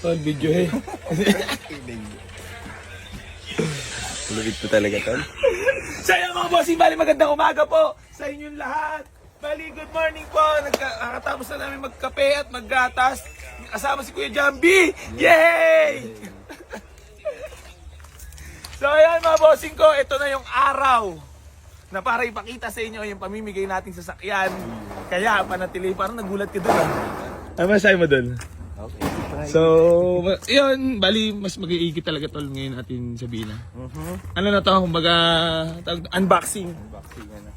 Tol, video eh. Lupit po talaga, tol. Sa iyo mga bossing, bali magandang umaga po sa inyong lahat. Bali, good morning po. Nagkakatapos na namin magkape at maggatas. Kasama si Kuya Jambi. Yay! so ayan mga bossing ko, ito na yung araw na para ipakita sa inyo yung pamimigay nating sasakyan. Kaya panatili, parang nagulat ka doon. ah. Ano masahe mo doon? So, yun, bali, mas mag-iigit talaga tol ngayon natin sabihin na. Ano na to, kumbaga, tawag- unboxing. Unboxing, ano.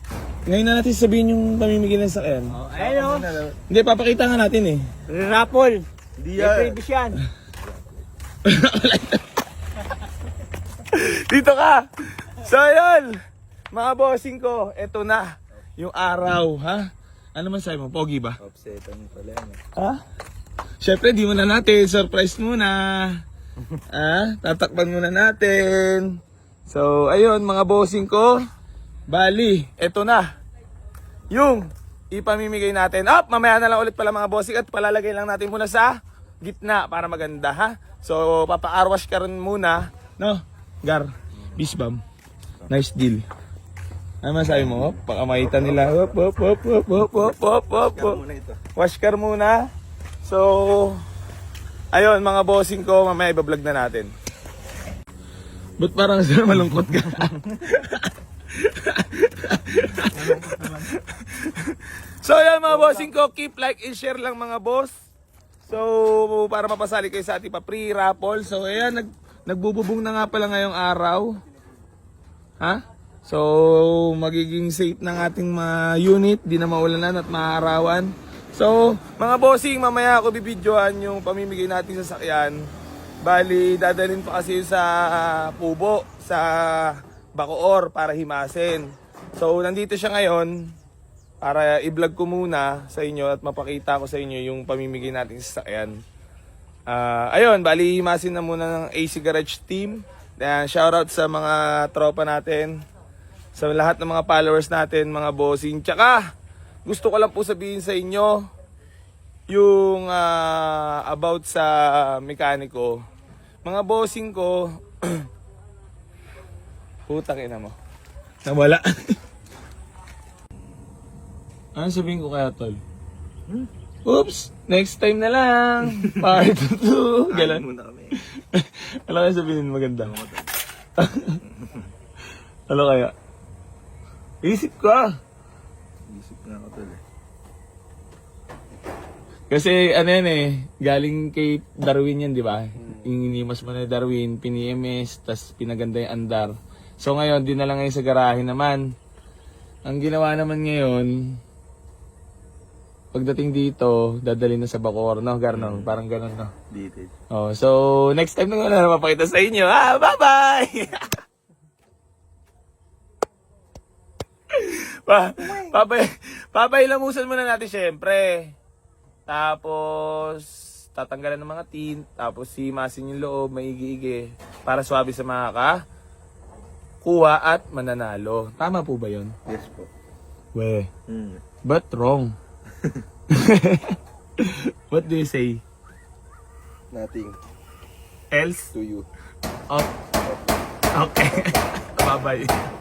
Ngayon na natin sabihin yung pamimigay ng sakyan. Ayun Hindi, papakita nga natin eh. Rapol. Hindi May yan. previous yan. Dito ka! So, yun! Mga bossing ko, eto na yung araw, ha? Ano man sa'yo mo? Pogi ba? Offset, ano pala yan. Ha? Siyempre, di muna natin. Surprise muna. ha? Tatakpan muna natin. So, ayun, mga bossing ko. Bali, eto na. Yung ipamimigay natin. Up, mamaya na lang ulit pala mga bossing at palalagay lang natin muna sa gitna para maganda, ha? So, papa-arwash ka rin muna. No? Gar, bisbam. Nice deal. Ano masabi mo? Pakamaitan nila. Hop, hop, hop, hop, hop, hop, hop, hop, hop. Muna ito. Wash car muna. So, ayun mga bossing ko, mamaya ibablog na natin. Ba't parang sa malungkot ka? so, ayun mga bossing ko, keep like and share lang mga boss. So, para mapasali kayo sa ating pa free raffle. So, ayan, nag, nagbububong na nga pala ngayong araw. Ha? So, magiging safe ng ating mga unit, di na maulanan at maarawan. So, mga bossing, mamaya ako bibidyohan yung pamimigay natin sa sakyan. Bali, dadalhin pa kasi sa Pubo, sa Bacoor para himasin. So, nandito siya ngayon para i-vlog ko muna sa inyo at mapakita ko sa inyo yung pamimigay natin sa sakyan. Ah, ayun, bali himasin na muna ng AC Garage team. Ayan, shoutout sa mga tropa natin, sa lahat ng mga followers natin, mga bossing. Tsaka, gusto ko lang po sabihin sa inyo yung ah, about sa mekaniko. Mga bossing ko, putang ina mo. Nawala. ano sabihin ko kaya, Tol? Oops! Next time na lang! Part 2! Kalan Galan. muna kami. ano kaya sabihin maganda? ano kaya? Isip ka! Isip na ako, tol. eh. Kasi ano yan eh, galing kay Darwin yan, di ba? Yung inimas mo na Darwin, pini-MS, tas pinaganda yung andar. So ngayon, din na lang ngayon sa garahe naman. Ang ginawa naman ngayon, pagdating dito, dadalhin na sa Bacoor, no? Garno, parang ganun, no? Dito. Oh, so next time na nga na mapakita sa inyo. Ah, bye-bye! pa, papay, papailamusan muna natin syempre. Tapos, tatanggalan ng mga tint. Tapos, simasin yung loob, maigi-igi. Para swabe sa mga ka kuha at mananalo. Tama po ba yun? Yes po. We, Hmm. but wrong. What do you say? Nothing. Else? To you. Oh. Okay. Bye-bye.